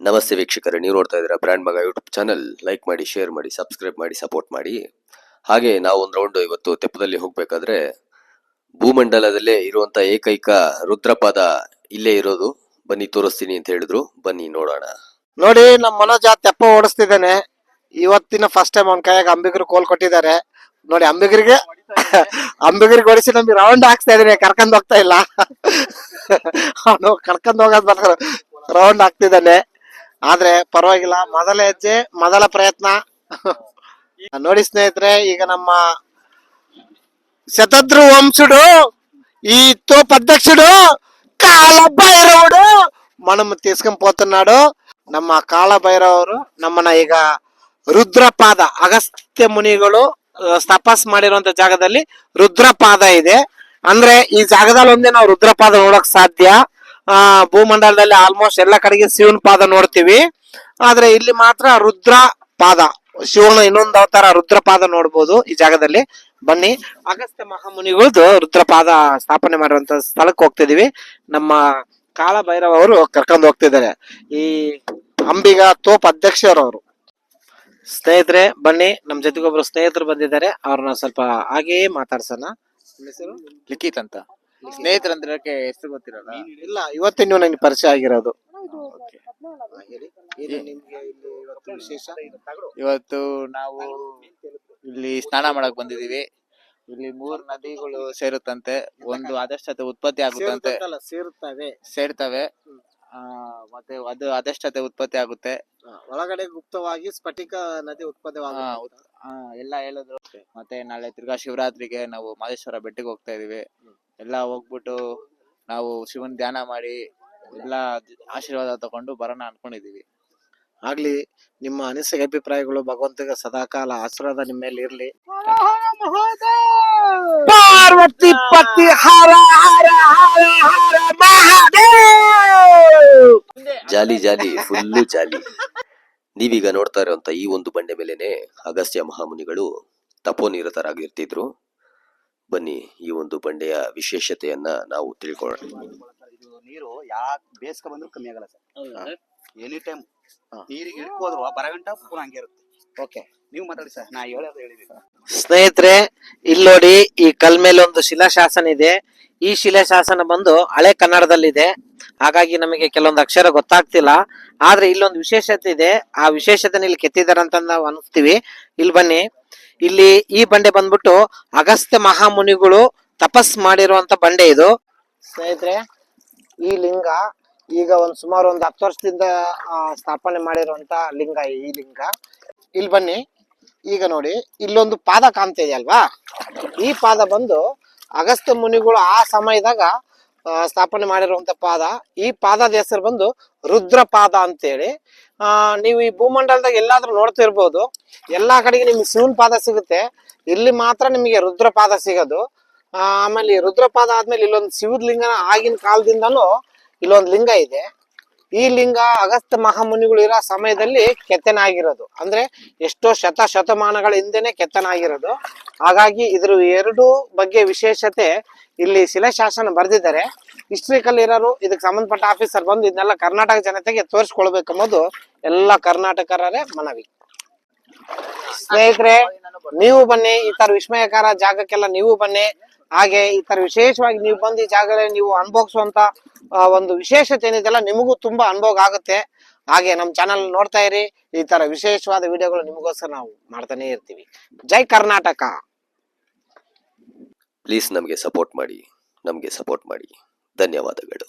ನಮಸ್ತೆ ವೀಕ್ಷಕರೇ ನೀವು ನೋಡ್ತಾ ಇದ್ದೀರಾ ಬ್ರ್ಯಾಂಡ್ ಮಗ ಯೂಟ್ಯೂಬ್ ಚಾನಲ್. ಲೈಕ್ ಮಾಡಿ ಶೇರ್ ಮಾಡಿ ಸಬ್ಸ್ಕ್ರೈಬ್ ಮಾಡಿ ಸಪೋರ್ಟ್ ಮಾಡಿ. ಹಾಗೆ ನಾವು ಒಂದು ರೌಂಡ್ ಇವತ್ತು ತೆಪ್ಪದಲ್ಲಿ ಹೋಗ್ಬೇಕಾದ್ರೆ ಭೂಮಂಡಲದಲ್ಲೇ ಇರುವಂತ ಏಕೈಕ ರುದ್ರಪಾದ ಇಲ್ಲೇ ಇರೋದು. ಬನ್ನಿ ತೋರಿಸ್ತೀನಿ ಅಂತ ಹೇಳಿದ್ರು. ಬನ್ನಿ ನೋಡೋಣ. ನೋಡಿ ನಮ್ಮ ಮನೋಜ ತೆಪ್ಪ ಓಡಿಸ್ತಿದ್ದಾನೆ. ಇವತ್ತಿನ ಫಸ್ಟ್ ಟೈಮ್ ಅವ್ನ ಕೈಯಾಗ ಅಂಬಿಗರು ಕೋಲ್ ಕೊಟ್ಟಿದ್ದಾರೆ. ನೋಡಿ ಅಂಬಿಗರಿಗೆ ಅಂಬಿಗರಿಗೆ ಓಡಿಸಿ ನಮ್ಗೆ ರೌಂಡ್ ಹಾಕ್ಸ್ತಾ ಇದ್ದೀನಿ. ಕರ್ಕೊಂಡ್ ಹೋಗ್ತಾ ಇಲ್ಲ. ಅವನು ಕರ್ಕೊಂಡ್ ಹೋಗೋದ್ ರೌಂಡ್ ಹಾಕ್ತಿದ್ದಾನೆ. ಆದ್ರೆ ಪರವಾಗಿಲ್ಲ ಮೊದಲ ಹೆಜ್ಜೆ ಮೊದಲ ಪ್ರಯತ್ನ ನೋಡಿ ಸ್ನೇಹಿತರೆ ಈಗ ನಮ್ಮ శతద్రు వంశుడు ఈ తోపు అధ్యక్షుడు కాలభైరవుడు మనం తీసుకొని పోతున్నాడు ನಮ್ಮ ಕಾಳಭೈರವರು ನಮ್ಮನ್ನ ಈಗ ರುದ್ರಪಾದ ಅಗಸ್ತ್ಯ ಮುನಿಗಳು ಆ, ತಪಸ್ ಮಾಡಿರುವಂತ ಜಾಗದಲ್ಲಿ ರುದ್ರಪಾದ ಇದೆ ಅಂದ್ರೆ ಈ ಜಾಗದಲ್ಲಿ ಒಂದೇ ನಾವು ರುದ್ರಪಾದ ನೋಡಕ್ ಸಾಧ್ಯ ಆ, ಭೂಮಂಡಲದಲ್ಲಿ ಆಲ್ಮೋಸ್ಟ್ ಎಲ್ಲ ಕಡೆಗೆ ಶಿವನ ಪಾದ ನೋಡ್ತೀವಿ. ಆದ್ರೆ ಇಲ್ಲಿ ಮಾತ್ರ ರುದ್ರ ಪಾದ. ಶಿವನ ಇನ್ನೊಂದು ಅವತಾರ ರುದ್ರಪಾದ ನೋಡ್ಬೋದು ಈ ಜಾಗದಲ್ಲಿ. ಬನ್ನಿ. ಅಗಸ್ತ್ಯ ಮಹಾಮುನಿಗಳದ್ದು ರುದ್ರಪಾದ ಸ್ಥಾಪನೆ ಮಾಡಿರುವಂತ ಸ್ಥಳಕ್ಕೆ ಹೋಗ್ತಿದೀವಿ. ನಮ್ಮ ಕಾಳಭೈರವ ಅವರು ಕರ್ಕೊಂಡು ಹೋಗ್ತಿದ್ದಾರೆ. ಈ ಅಂಬಿಗ ತೋಪ್ ಅಧ್ಯಕ್ಷರವರು ಸ್ನೇಹಿತರೆ, ಬನ್ನಿ. ನಮ್ ಜೊತೆಗೊಬ್ರು ಸ್ನೇಹಿತರು ಬಂದಿದ್ದಾರೆ. ಅವ್ರನ್ನ ಸ್ವಲ್ಪ ಹಾಗೆಯೇ ಮಾತಾಡ್ಸೋಣ? ಲಿಖಿತ್ ಅಂತ. ಸ್ನೇಹಿತರಂದ್ರಕ್ಕೆ ಹೆಸರು ಗೊತ್ತಿರಲ್ಲ? ಇಲ್ಲ ಇವತ್ತೇ ನೀವು ನನಗೆ ಪರಿಚಯ ಆಗಿರೋದು. ಇವತ್ತು ನಾವು ಇಲ್ಲಿ ಸ್ನಾನ ಮಾಡಕ್ ಬಂದಿದೀವಿ ಇಲ್ಲಿ ಮೂರ್ ನದಿಗಳು ಸೇರುತ್ತಂತೆ. ಒಂದು ಅದಷ್ಟತೆ ಉತ್ಪತ್ತಿ ಆಗುತ್ತಂತೆ. ಸೇರುತ್ತವೆ. ಸೇರ್ತವೆ. ಆ ಮತ್ತೆ ಅದು ಅದಷ್ಟತೆ ಉತ್ಪತ್ತಿ ಆಗುತ್ತೆ. ಒಳಗಡೆ ಗುಪ್ತವಾಗಿ ಸ್ಫಟಿಕ ನದಿ ಉತ್ಪತ್ತಿ ಎಲ್ಲ ಹೇಳಿದ್ರು. ಮತ್ತೆ ನಾಳೆ ತಿರ್ಗಾ ಶಿವರಾತ್ರಿಗೆ ನಾವು ಮಾದೇಶ್ವರ ಬೆಟ್ಟಿಗೆ ಹೋಗ್ತಾ ಇದೀವಿ ಎಲ್ಲ ಹೋಗ್ಬಿಟ್ಟು ನಾವು ಶಿವನ್ ಧ್ಯಾನ ಮಾಡಿ ಎಲ್ಲ ಆಶೀರ್ವಾದ ತಗೊಂಡು ಬರೋಣ ಅನ್ಕೊಂಡಿದೀವಿ ಆಗ್ಲಿ ನಿಮ್ಮ ಅನಿಸಿಕೆ ಅಭಿಪ್ರಾಯಗಳು ಭಗವಂತಗೆ ಸದಾಕಾಲ ಆಶೀರ್ವಾದ ನಿಮ್ಮ ಮೇಲೆ ಇರ್ಲಿ. ಪಾರ್ವತಿ ಪತಿ ಹರ ಹರ ಹರ ಹರ ಮಹಾದೇವ್! ಜಾಲಿ ಜಾಲಿ ಫುಲ್ಲು ಜಾಲಿ. ನೀವೀಗ ನೋಡ್ತಾ ಇರುವಂತ ಈ ಒಂದು ಬಂಡೆ ಮೇಲೆನೆ ಅಗಸ್ತ್ಯ ಮಹಾಮುನಿಗಳು ತಪೋನಿರತರಾಗಿರ್ತಿದ್ರು ಬನ್ನಿ ಈ ಒಂದು ಬಂಡೆಯ ವಿಶೇಷತೆಯನ್ನ ನಾವು ತಿಳ್ಕೊಳ್ಳೋಣ ಇದು ನೀರು ಯಾಕೆ ಬೇಸ್ಕ ಬಂದ್ರೂ ಕಮ್ಮಿ ಆಗಲ್ಲ ಸರ್. ಎನಿ ಟೈಮ್ ನೀರಿಗೆ ಇಳ್ಕೋದ್ರು ಬರಗಂಟ ಪೂರ ಹಂಗೆ ಇರುತ್ತೆ. ಓಕೆ. ನೀವು ಮಾತಾಡಿ ಸರ್. ನಾ ಹೇಳೋದು ಹೇಳಿದೀನಿ ಸ್ನೇಹಿತರೆ ಇಲ್ಲಿ ನೋಡಿ ಈ ಕಲ್ ಮೇಲೆ ಒಂದು ಶಿಲಾಶಾಸನ ಇದೆ. ಈ ಶಿಲಾಶಾಸನ ಬಂದು ಹಳೆ ಕನ್ನಡದಲ್ಲಿದೆ. ಹಾಗಾಗಿ ನಮಗೆ ಕೆಲವೊಂದು ಅಕ್ಷರ ಗೊತ್ತಾಗ್ತಿಲ್ಲ. ಆದ್ರೆ ಇಲ್ಲೊಂದು ವಿಶೇಷತೆ ಇದೆ. ಆ ವಿಶೇಷತೆ ಇಲ್ಲಿ ಕೆತ್ತಿದ್ದಾರೆ ಅಂತ ನಾವು ಅನಿಸ್ತೀವಿ. ಇಲ್ಲಿ ಬನ್ನಿ. ಇಲ್ಲಿ ಈ ಬಂಡೆ ಬಂದ್ಬಿಟ್ಟು ಅಗಸ್ತ್ಯ ಮಹಾಮುನಿಗಳು ತಪಸ್ ಮಾಡಿರುವಂತ ಬಂಡೆ ಇದು. ಸ್ನೇಹಿತರೆ, ಈ ಲಿಂಗ ಈಗ ಒಂದ್ ಸುಮಾರು ಒಂದು ಹತ್ತು ವರ್ಷದಿಂದ ಸ್ಥಾಪನೆ ಮಾಡಿರುವಂತ ಲಿಂಗ ಈ ಲಿಂಗ. ಇಲ್ಲಿ ಬನ್ನಿ, ಈಗ ನೋಡಿ, ಇಲ್ಲೊಂದು ಪಾದ ಕಾಣ್ತಾ ಇದೆ ಈ ಪಾದ ಬಂದು ಅಗಸ್ತ್ಯ ಮುನಿಗಳು ಆ ಸಮಯದಾಗ ಸ್ಥಾಪನೆ ಮಾಡಿರುವಂತ ಪಾದ. ಈ ಪಾದದ ಹೆಸರು ಬಂದು ರುದ್ರಪಾದ ಅಂತೇಳಿ. ನೀವು ಈ ಭೂಮಂಡಲದಾಗ ಎಲ್ಲಾದ್ರೂ ನೋಡ್ತಿರ್ಬೋದು ಎಲ್ಲಾ ಕಡೆಗೆ ನಿಮ್ಗೆ ಶಿವನ್ ಪಾದ ಸಿಗುತ್ತೆ. ಇಲ್ಲಿ ಮಾತ್ರ ನಿಮಗೆ ರುದ್ರಪಾದ ಸಿಗೋದು. ಆಮೇಲೆ ಈ ರುದ್ರಪಾದ ಆದ್ಮೇಲೆ ಇಲ್ಲೊಂದು ಶಿವದ ಲಿಂಗನ ಆಗಿನ ಕಾಲದಿಂದಲೂ ಇಲ್ಲೊಂದು ಲಿಂಗ ಇದೆ. ಈ ಲಿಂಗ ಅಗಸ್ತ್ಯ ಮಹಾಮುನಿಗಳು ಇರೋ ಸಮಯದಲ್ಲಿ ಕೆತ್ತನಾಗಿರೋದು. ಅಂದ್ರೆ ಎಷ್ಟೋ ಶತ ಶತಮಾನಗಳ ಹಿಂದೆನೆ ಕೆತ್ತನಾಗಿರೋದು. ಹಾಗಾಗಿ ಇದ್ರ ಎರಡು ಬಗ್ಗೆ ವಿಶೇಷತೆ ಇಲ್ಲಿ ಶಿಲಾಶಾಸನ ಬರೆದಿದ್ದಾರೆ. ಹಿಸ್ಟ್ರಿಕಲ್ ಇರೋರು ಇದಕ್ಕೆ ಸಂಬಂಧಪಟ್ಟ ಆಫೀಸರ್ ಬಂದು ಇದನ್ನೆಲ್ಲ ಕರ್ನಾಟಕ ಜನತೆಗೆ ತೋರಿಸ್ಕೊಳ್ಬೇಕೆಂಬುದು ಎಲ್ಲ ಕರ್ನಾಟಕರೇ ಮನವಿ. ಸ್ನೇಹಿತರೆ, ನೀವು ಬನ್ನಿ, ಈ ತರ ವಿಸ್ಮಯಕರ ಜಾಗಕ್ಕೆಲ್ಲ ನೀವು ಬನ್ನಿ. ಹಾಗೆ ಈ ತರ ವಿಶೇಷವಾಗಿ ನೀವು ಬಂದು ಈ ಜಾಗದಲ್ಲಿ ನೀವು ಅನುಭವಿಸುವಂತ ಆ, ಒಂದು ವಿಶೇಷತೆ ಏನಿದೆಲ್ಲ ನಿಮಗೂ ತುಂಬಾ ಅನುಭವ ಆಗುತ್ತೆ. ಹಾಗೆ ನಮ್ಮ ಚಾನಲ್ ನೋಡ್ತಾ ಇರಿ. ಈ ತರ ವಿಶೇಷವಾದ ವಿಡಿಯೋಗಳು ನಿಮಗೋಸ್ಕರ ನಾವು ಮಾಡ್ತಾನೆ ಇರ್ತೀವಿ. ಜೈ ಕರ್ನಾಟಕ! ಪ್ಲೀಸ್ ನಮಗೆ ಸಪೋರ್ಟ್ ಮಾಡಿ. ನಮಗೆ ಸಪೋರ್ಟ್ ಮಾಡಿ. ಧನ್ಯವಾದಗಳು.